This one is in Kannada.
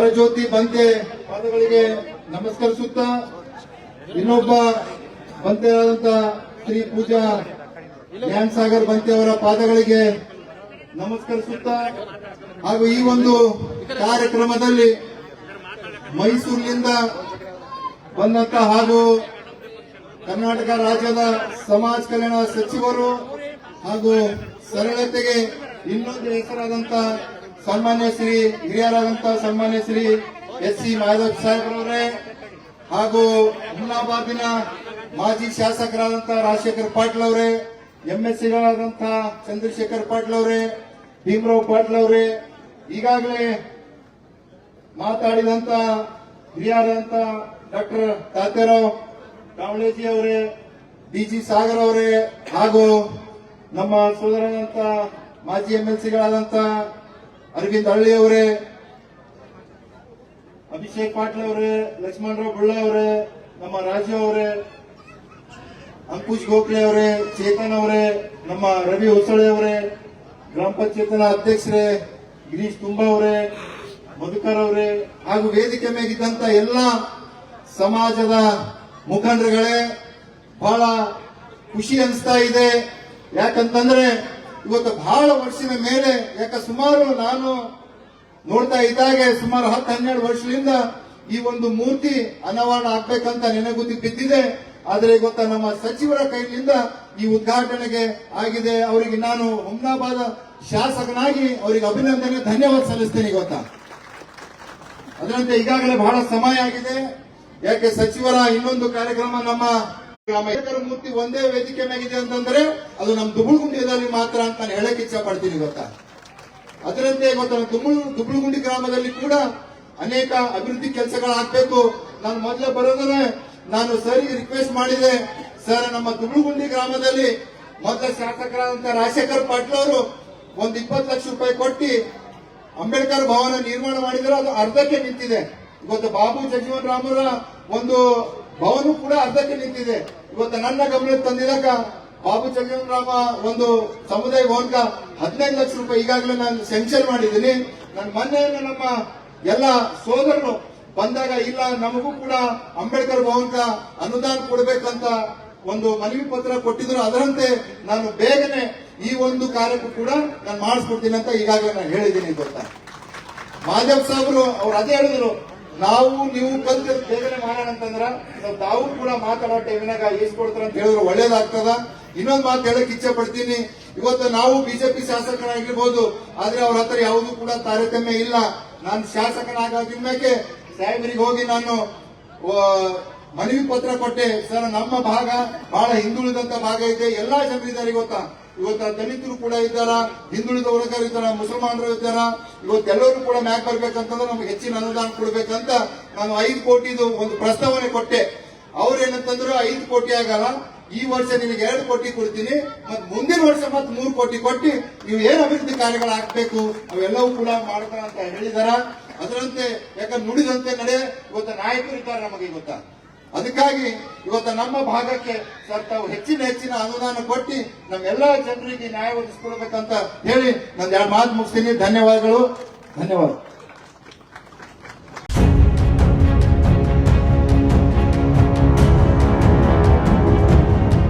ಪರಜ್ಯೋತಿ ಬಂತೆ ಪಾದಗಳಿಗೆ ನಮಸ್ಕರಿಸುತ್ತಾ ಇನ್ನೊಬ್ಬ ಬಂತೆಯಾದಂತ ಶ್ರೀ ಪೂಜಾ ಜ್ಞಾನ್ ಸಾಗರ್ ಬಂತೆ ಅವರ ಪಾದಗಳಿಗೆ ನಮಸ್ಕರಿಸುತ್ತಾ ಹಾಗೂ ಈ ಒಂದು ಕಾರ್ಯಕ್ರಮದಲ್ಲಿ ಮೈಸೂರಿನಿಂದ ಬಂದಂತ ಹಾಗೂ ಕರ್ನಾಟಕ ರಾಜ್ಯದ ಸಮಾಜ ಕಲ್ಯಾಣ ಸಚಿವರು ಹಾಗೂ ಸರಳತೆಗೆ ಇನ್ನೊಂದು ಹೆಸರಾದಂತ ಸನ್ಮಾನ್ಯ ಶ್ರೀ ಹಿರಿಯರಾದಂತ ಸನ್ಮಾನ್ಯ ಶ್ರೀ ಎಸ್ ಸಿ ಮಾಧವ್ ಸಾಹೇಬ್ರವರೇ ಹಾಗೂ ಹುಮ್ನಾಬಾದಿನ ಮಾಜಿ ಶಾಸಕರಾದಂತಹ ರಾಜಶೇಖರ್ ಪಾಟೀಲ್ ಅವರೇ ಎಂಎಸ್ ಸಿಗಳಾದಂತಹ ಚಂದ್ರಶೇಖರ್ ಪಾಟೀಲ್ ಅವರೇ, ಭೀಮರಾವ್ ಪಾಟೀಲ್ ಅವರೇ, ಈಗಾಗಲೇ ಮಾತಾಡಿದಂತ ಹಿರಿಯರಾದಂತ ಡಾಕ್ಟರ್ ತಾತ್ಯಾರಾವ್ ಕಾವಳೇಜಿ ಅವರೇ ಡಿ ಜಿ ಸಾಗರ್ ಅವರೇ ಹಾಗೂ ನಮ್ಮ ಸೋದರನಂತ ಮಾಜಿ ಎಂ ಎಲ್ ಅರವಿಂದ್ ಹಳ್ಳಿ ಅವರೇ, ಅಭಿಷೇಕ್ ಪಾಟೀಲ್ ಅವರೇ, ಲಕ್ಷ್ಮಣರಾವ್ ಬುಳ್ಳ ಅವರೇ, ನಮ್ಮ ರಾಜು ಅವರೇ, ಅಂಕುಶ್ ಗೋಖಲೆ ಅವರೇ, ಚೇತನ್ ಅವರೇ, ನಮ್ಮ ರವಿ ಹೊಸಳೆ ಅವರೇ, ಗ್ರಾಮ ಪಂಚಾಯತ್ನ ಅಧ್ಯಕ್ಷರೇ, ಗಿರೀಶ್ ತುಂಬಾ ಅವರೇ, ಮಧುಕರ್ ಅವರೇ, ಹಾಗೂ ವೇದಿಕೆ ಮೇಗಿದ್ದಂತ ಎಲ್ಲ ಸಮಾಜದ ಮುಖಂಡರುಗಳೇ, ಬಹಳ ಖುಷಿ ಅನಿಸ್ತಾ ಇದೆ. ಯಾಕಂತಂದ್ರೆ ಇವತ್ತು ಬಹಳ ವರ್ಷದ ಮೇಲೆ, ಯಾಕ ಸುಮಾರು ನಾನು ನೋಡ್ತಾ ಇದ್ದಾಗೆ ಸುಮಾರು ಹತ್ತು ಹನ್ನೆರಡು ವರ್ಷದಿಂದ ಈ ಒಂದು ಮೂರ್ತಿ ಅನಾವರಣ ಆಗ್ಬೇಕಂತ ನೆನಗುದಿ ಬಿದ್ದಿದೆ. ಆದರೆ ಇವತ್ತ ನಮ್ಮ ಸಚಿವರ ಕೈಯಿಂದ ಈ ಉದ್ಘಾಟನೆಗೆ ಆಗಿದೆ. ಅವರಿಗೆ ನಾನು ಹುಮ್ನಾಬಾದ ಶಾಸಕನಾಗಿ ಅವರಿಗೆ ಅಭಿನಂದನೆ, ಧನ್ಯವಾದ ಸಲ್ಲಿಸ್ತೇನೆ ಗೊತ್ತಾ ಅದರಂತೆ ಈಗಾಗಲೇ ಬಹಳ ಸಮಯ ಆಗಿದೆ. ಯಾಕೆ ಸಚಿವರ ಇನ್ನೊಂದು ಕಾರ್ಯಕ್ರಮ ನಮ್ಮ ಮೂರ್ತಿ ಒಂದೇ ವೇದಿಕೆ ಮೇಗಿದೆ ಅಂತಂದ್ರೆ ಅದು ನಮ್ಮ ದುಬುಳುಗುಂಡಿಯಲ್ಲಿ ಮಾತ್ರ ಅಂತ ನಾನು ಹೇಳಕ್ಕೆ ಇಚ್ಛೆ ಪಡ್ತೀನಿ ಗೊತ್ತಾ? ಅದರಂತೆ ಗೊತ್ತಾ, ನಮ್ಮ ದುಬುಳು ದುಬುಳುಗುಂಡಿ ಗ್ರಾಮದಲ್ಲಿ ಕೂಡ ಅನೇಕ ಅಭಿವೃದ್ಧಿ ಕೆಲಸಗಳಾಗಬೇಕು. ನಾನು ಮೊದಲೇ ಬರೋದನ್ನೇ ನಾನು ಸರ್ಗೆ ರಿಕ್ವೆಸ್ಟ್ ಮಾಡಿದೆ. ಸರ್, ನಮ್ಮ ದುಬುಳುಗುಂಡಿ ಗ್ರಾಮದಲ್ಲಿ ಮೊದಲ ಶಾಸಕರಾದಂತ ರಾಜಶೇಖರ್ ಪಾಟೀಲ್ ಅವರು ಒಂದು ಇಪ್ಪತ್ತು ಲಕ್ಷ ರೂಪಾಯಿ ಕೊಟ್ಟು ಅಂಬೇಡ್ಕರ್ ಭವನ ನಿರ್ಮಾಣ ಮಾಡಿದ್ರೆ. ಅದು ಅರ್ಧಕ್ಕೆ ನಿಂತಿದೆ. ಇವತ್ತು ಬಾಬು ಜಗಜೀವನ್ ರಾಮರ ಒಂದು ಭವನ ಕೂಡ ಅರ್ಧಕ್ಕೆ ನಿಂತಿದೆ. ಇವತ್ತು ನನ್ನ ಗಮನಕ್ಕೆ ತಂದಿದಾಗ ಬಾಬು ಜಗಜೀವನ್ ರಾಮ ಒಂದು ಸಮುದಾಯ ಭವನಕ ಹದಿನೈದು ಲಕ್ಷ ರೂಪಾಯಿ ಈಗಾಗಲೇ ನಾನು ಸೆಂಕ್ಷನ್ ಮಾಡಿದ್ದೀನಿ. ನನ್ನ ಮೊನ್ನೆ ನಮ್ಮ ಎಲ್ಲ ಸೋದರರು ಬಂದಾಗ ಇಲ್ಲ, ನಮಗೂ ಕೂಡ ಅಂಬೇಡ್ಕರ್ ಭವನಕ ಅನುದಾನ ಕೊಡಬೇಕಂತ ಒಂದು ಮನವಿ ಪತ್ರ ಕೊಟ್ಟಿದ್ರು. ಅದರಂತೆ ನಾನು ಬೇಗನೆ ಈ ಒಂದು ಕಾರ್ಯಕ್ಕೂ ಕೂಡ ನಾನು ಮಾಡಿಸ್ಕೊಡ್ತೀನಿ ಅಂತ ಈಗಾಗಲೇ ನಾನು ಹೇಳಿದ್ದೀನಿ ಗೊತ್ತಾ ಮಾಧವ್ ಸಾಹೇಬರು ಅವ್ರು ಅದೇ ಹೇಳಿದ್ರು. ನಾವು ನೀವು ಬಂದು ಬೇಗನೆ ಮಾಡೋಣ ಅಂತಂದ್ರ ತಾವು ಕೂಡ ಮಾತಾಡೋ ಟೈಮಿನಾಗ ಈಸ್ ಕೊಡ್ತಾರ ಅಂತ ಹೇಳಿದ್ರೆ ಒಳ್ಳೇದಾಗ್ತದ. ಇನ್ನೊಂದು ಮಾತು ಹೇಳಕ್ ಇಚ್ಛೆ ಪಡ್ತೀನಿ ಇವತ್ತು ನಾವು ಬಿಜೆಪಿ ಶಾಸಕರಾಗಿರ್ಬೋದು, ಆದ್ರೆ ಅವ್ರ ಹತ್ರ ಯಾವುದು ಕೂಡ ತಾರತಮ್ಯ ಇಲ್ಲ. ನಾನು ಶಾಸಕನಾಗಿದ್ಮೇಲೆ ಸಾಹೇಬರಿಗೆ ಹೋಗಿ ನಾನು ಮನವಿ ಪತ್ರ ಕೊಟ್ಟೆ. ಸರ್, ನಮ್ಮ ಭಾಗ ಬಹಳ ಹಿಂದುಳಿದಂತ ಭಾಗ ಇದೆ. ಎಲ್ಲಾ ಜನರಿದ್ದಾರೆ ಇವತ್ತ ಇವತ್ತ ದಲಿತರು ಕೂಡ ಇದ್ದಾರ? ಹಿಂದುಳಿದ ವರ್ಗರು ಇದ್ದಾರ? ಮುಸಲ್ಮಾನರು ಇದ್ದಾರ? ಇವತ್ತೆಲ್ಲರೂ ಕೂಡ ಮ್ಯಾಕ್ ಬರ್ಬೇಕಂತಂದ್ರೆ ನಮ್ಗೆ ಹೆಚ್ಚಿನ ಅನುದಾನ ಕೊಡ್ಬೇಕಂತ ನಾನು ಐದು ಕೋಟಿದು ಒಂದು ಪ್ರಸ್ತಾವನೆ ಕೊಟ್ಟೆ. ಅವ್ರು ಏನಂತಂದ್ರು ಐದು ಕೋಟಿ ಆಗಲ್ಲ, ಈ ವರ್ಷ ನಿಮಗೆ ಎರಡು ಕೋಟಿ ಕೊಡ್ತೀನಿ, ಮತ್ತೆ ಮುಂದಿನ ವರ್ಷ ಮತ್ತೆ ಮೂರು ಕೋಟಿ ಕೊಟ್ಟು ನೀವು ಏನ್ ಅಭಿವೃದ್ಧಿ ಕಾರ್ಯಗಳು ಹಾಕ್ಬೇಕು ಅವೆಲ್ಲವೂ ಕೂಡ ಮಾಡ್ತಾರ ಅಂತ ಹೇಳಿದಾರ. ಅದರಂತೆ, ಯಾಕಂದ್ರೆ ನುಡಿದಂತೆ ನಡೆ, ಇವತ್ತು ನಾಯಕರು ಇದ್ದಾರೆ ನಮಗೆ ಇವತ್ತ ಅದಕ್ಕಾಗಿ ಇವತ್ತು ನಮ್ಮ ಭಾಗಕ್ಕೆ ಸರ್ ತಾವು ಹೆಚ್ಚಿನ ಹೆಚ್ಚಿನ ಅನುದಾನ ಕೊಟ್ಟು ನಮ್ಮೆಲ್ಲ ಜನರಿಗೆ ನ್ಯಾಯ ಒದಗಿಸ್ಕೊಡ್ಬೇಕಂತ ಹೇಳಿ ನಂದು ಎರಡು ಮಾತು ಮುಗಿಸ್ತೀನಿ. ಧನ್ಯವಾದಗಳು. ಧನ್ಯವಾದ.